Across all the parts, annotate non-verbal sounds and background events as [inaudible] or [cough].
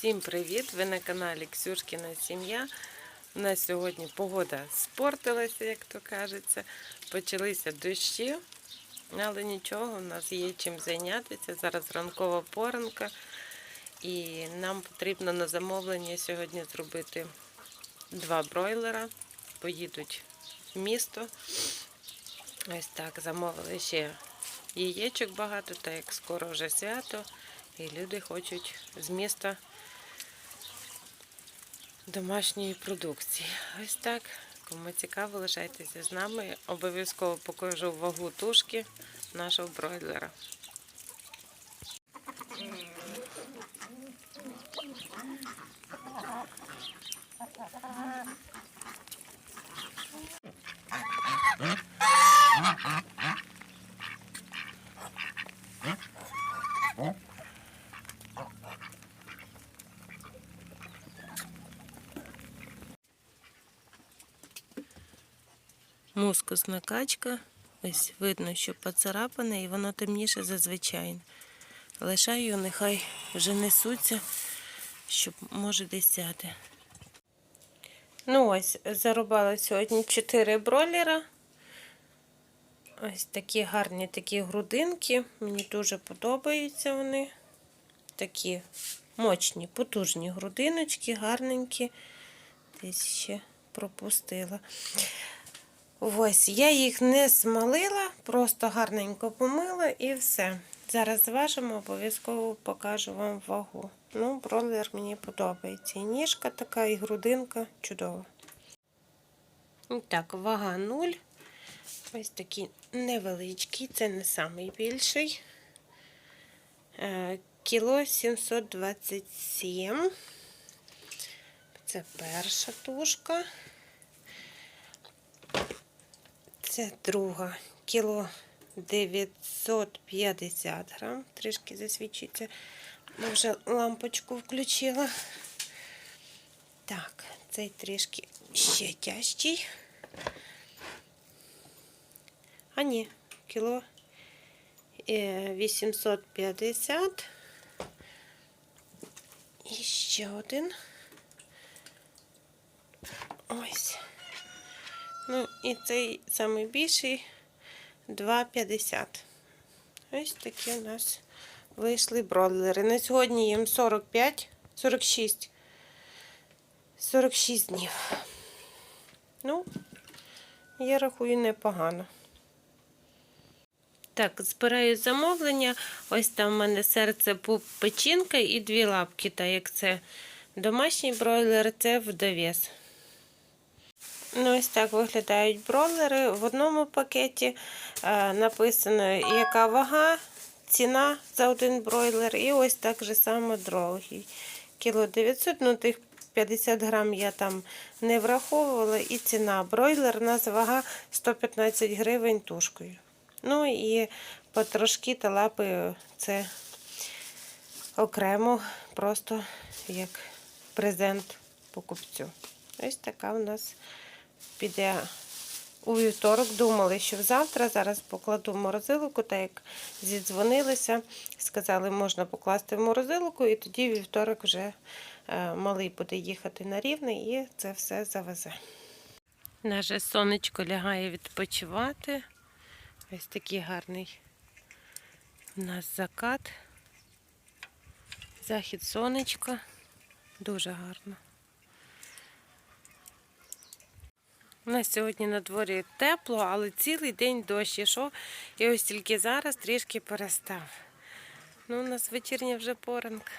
Всім привіт! Ви на каналі Ксюшкіна Сім'я. У нас сьогодні погода спортилася, як то кажеться. Почалися дощі, але нічого, у нас є чим зайнятися. Зараз ранкова поранка. І нам потрібно на замовлення сьогодні зробити два бройлера. Поїдуть в місто. Ось так замовили ще яєчок багато, так як скоро вже свято. І люди хочуть з міста домашньої продукції. Ось так. Кому цікаво, лишайтеся з нами. Обов'язково покажу вагу тушки нашого бройлера. Мускусна качка. Ось видно, що поцарапане і воно темніше за звичайне. Лишаю, нехай вже несуться, щоб може десь сяти. Ну ось, зарубала сьогодні 4 бройлера. Ось такі гарні такі грудинки. Мені дуже подобаються вони. Такі мощні, потужні грудиночки, гарненькі. Десь ще пропустила. Ось, я їх не смалила, просто гарненько помила і все. Зараз зважимо, обов'язково покажу вам вагу. Ну, бройлер мені подобається. І ніжка така, і грудинка чудова. І Так, вага 0. Ось такий невеличкий, це не найбільший. Е, Кіло 727. Це перша тушка. Це друга кіло 950 грам. Трішки засвічується. Я вже лампочку включила. Так, цей трішки ще тяжчий. А ні, кіло е, 850. І ще один. Ось. Ну, і цей самий більший 2,50. Ось такі у нас вийшли бройлери. На сьогодні їм 45, 46, 46 днів. Ну, я рахую непогано. Так, збираю замовлення. Ось там в мене серце печінка і дві лапки. Та як це домашній бройлер, це вдовес. Ну, ось так виглядають бройлери. В одному пакеті е, написано, яка вага, ціна за один бройлер. І ось так же само другий. Кіло 900, ну тих 50 грам я там не враховувала. І ціна. Бройлер у нас вага 115 гривень тушкою. Ну і потрошки та лапи це окремо, просто як презент покупцю. Ось така у нас піде у вівторок. Думали, що завтра. Зараз покладу в морозилку, так як зідзвонилися, сказали, можна покласти в морозилку, і тоді вівторок вже е, малий буде їхати на рівне і це все завезе. Наше сонечко лягає відпочивати. Ось такий гарний у нас закат. Захід сонечка. Дуже гарно. У нас сьогодні на дворі тепло, але цілий день дощ ішов. І ось тільки зараз трішки перестав. Ну, у нас вечірня вже поранка.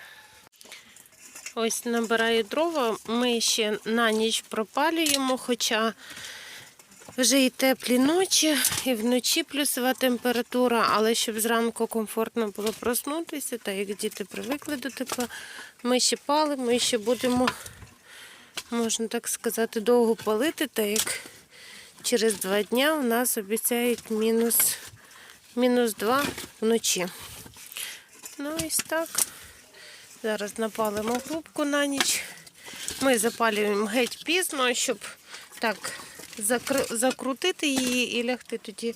Ось набираю дрова. Ми ще на ніч пропалюємо, хоча вже і теплі ночі, і вночі плюсова температура, але щоб зранку комфортно було проснутися, так як діти привикли до тепла, ми ще палимо і ще будемо можна так сказати, довго палити, так як через два дні у нас обіцяють мінус, мінус 2 вночі. Ну ось так. Зараз напалимо грубку на ніч. Ми запалюємо геть пізно, щоб так закрутити її і лягти тоді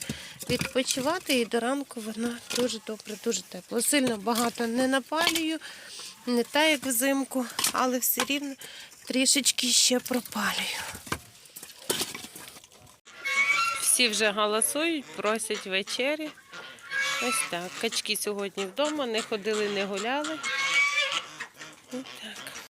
відпочивати. І до ранку вона дуже добре, дуже тепло. Сильно багато не напалюю. Не те, як взимку, але все рівно трішечки ще пропалюю. Всі вже галасують, просять вечері. Ось так. Качки сьогодні вдома, не ходили, не гуляли. Ось так.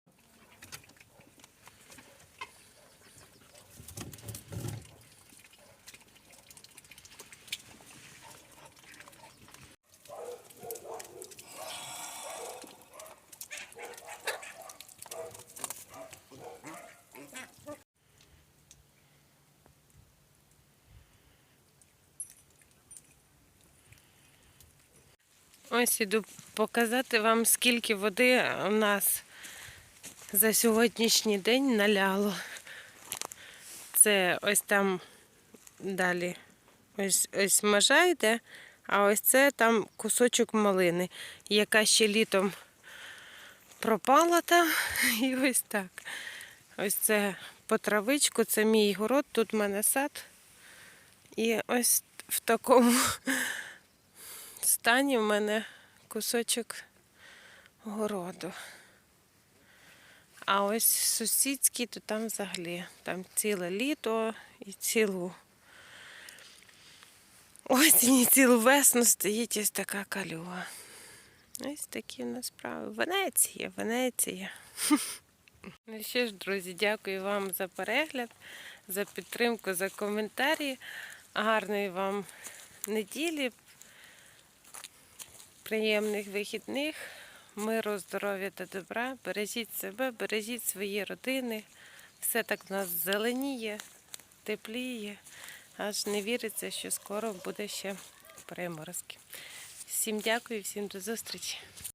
Ось іду показати вам, скільки води у нас за сьогоднішній день наляло. Це ось там далі. Ось, ось межа йде, а ось це там кусочок малини, яка ще літом пропала там. [laughs] І ось так. Ось це по травичку, це мій город, тут в мене сад. І ось в такому [laughs] стані в мене кусочок городу. А ось сусідський, то там взагалі там ціле літо і цілу осінь, і цілу весну стоїть ось така калюга. Ось такі в нас справи. Венеція, Венеція. [laughs] Ну що ж, друзі, дякую вам за перегляд, за підтримку, за коментарі. Гарної вам неділі, приємних вихідних, миру, здоров'я та добра. Бережіть себе, бережіть свої родини. Все так в нас зеленіє, тепліє. Аж не віриться, що скоро буде ще приморозки. Всім дякую, всім до зустрічі.